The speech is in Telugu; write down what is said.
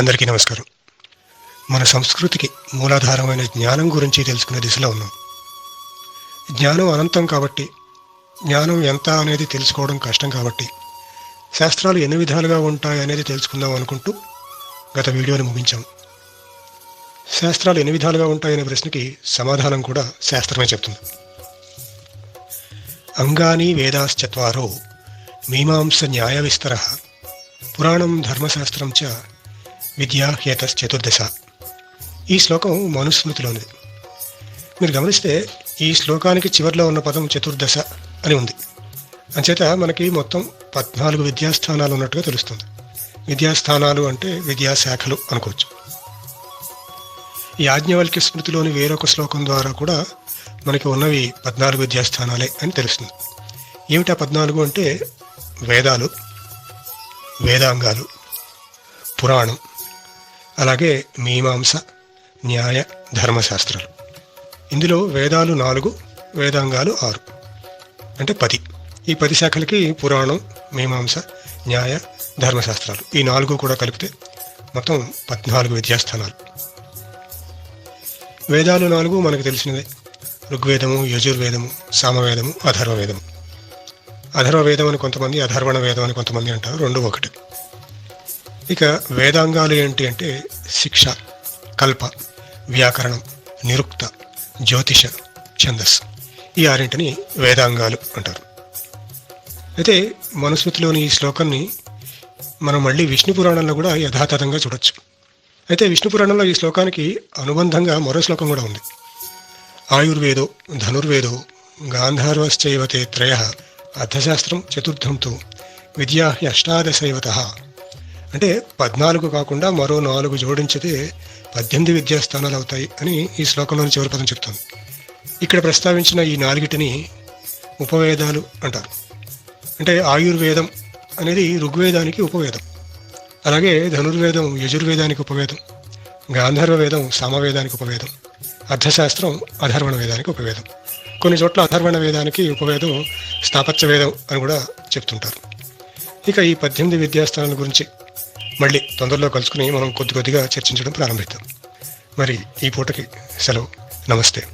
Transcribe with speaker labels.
Speaker 1: అందరికీ నమస్కారం. మన సంస్కృతికి మూలాధారమైన జ్ఞానం గురించి తెలుసుకునే దిశలో ఉన్నాం. జ్ఞానం అనంతం కాబట్టి జ్ఞానం ఎంత అనేది తెలుసుకోవడం కష్టం కాబట్టి శాస్త్రాలు ఎన్ని విధాలుగా ఉంటాయి అనేది తెలుసుకుందాం అనుకుంటూ గత వీడియోని ముగించాం. శాస్త్రాలు ఎన్ని విధాలుగా ఉంటాయనే ప్రశ్నకి సమాధానం కూడా శాస్త్రమే చెప్తుంది. అంగాని వేదాశ్చత్వారో మీమాంస న్యాయ విస్తర పురాణం ధర్మశాస్త్రం చ విద్యాహేత చతుర్దశ. ఈ శ్లోకం మనుస్మృతిలోనిది. మీరు గమనిస్తే ఈ శ్లోకానికి చివరిలో ఉన్న పదం చతుర్దశ అని ఉంది. అంచేత మనకి మొత్తం పద్నాలుగు విద్యాస్థానాలు ఉన్నట్టుగా తెలుస్తుంది. విద్యాస్థానాలు అంటే విద్యాశాఖలు అనుకోవచ్చు. ఈ యాజ్ఞవల్క్య స్మృతిలోని వేరొక శ్లోకం ద్వారా కూడా మనకి ఉన్నవి పద్నాలుగు విద్యాస్థానాలే అని తెలుస్తుంది. ఏమిటా పద్నాలుగు అంటే వేదాలు వేదాంగాలు పురాణం అలాగే మీమాంస న్యాయ ధర్మశాస్త్రాలు. ఇందులో వేదాలు నాలుగు వేదాంగాలు ఆరు. అంటే పది. ఈ పది శాఖలకి పురాణం మీమాంస న్యాయ ధర్మశాస్త్రాలు. ఈ నాలుగు కూడా కలిపితే మొత్తం పద్నాలుగు విద్యాస్థానాలు. వేదాలు నాలుగు మనకు తెలిసినదే ఋగ్వేదము యజుర్వేదము సామవేదము అధర్వవేదము. అధర్వ వేదం అని కొంతమంది అధర్వణ వేదం అని కొంతమంది అంటారు. రెండు ఒకటి. ఇక వేదాంగాలు ఏంటి అంటే శిక్ష కల్ప వ్యాకరణం నిరుక్త జ్యోతిష ఛందస్ ఈ ఆరింటిని వేదాంగాలు అంటారు. అయితే మనుస్మృతిలోని ఈ శ్లోకాన్ని మనం మళ్ళీ విష్ణు పురాణంలో కూడా యథాతథంగా చూడొచ్చు. అయితే విష్ణు పురాణంలో ఈ శ్లోకానికి అనుబంధంగా మరో శ్లోకం కూడా ఉంది. ఆయుర్వేదో ధనుర్వేదో గాంధార్వశ్చైవతే త్రయ అర్థశాస్త్రం చతుర్థంతో విద్యా అష్టాదశైవత అంటే పద్నాలుగు కాకుండా మరో నాలుగు జోడించితే పద్దెనిమిది విద్యాస్థానాలు అవుతాయి అని ఈ శ్లోకంలోని చివరి పదం చెప్తుంది. ఇక్కడ ప్రస్తావించిన ఈ నాలుగిటిని ఉపవేదాలు అంటారు. అంటే ఆయుర్వేదం అనేది ఋగ్వేదానికి ఉపవేదం. అలాగే ధనుర్వేదం యజుర్వేదానికి ఉపవేదం గాంధర్వ వేదం సామవేదానికి ఉపవేదం అర్థశాస్త్రం అధర్వణ వేదానికి ఉపవేదం. కొన్ని చోట్ల అధర్వణ వేదానికి ఉపవేదం స్థాపత్య వేదం అని కూడా చెప్తుంటారు. ఇక ఈ పద్దెనిమిది విద్యాస్థానాల గురించి మళ్ళీ తొందరలో కలుసుకుని మనం కొద్ది కొద్దిగా చర్చించడం ప్రారంభిద్దాం. మరి ఈ పూటకి సెలవు. నమస్తే.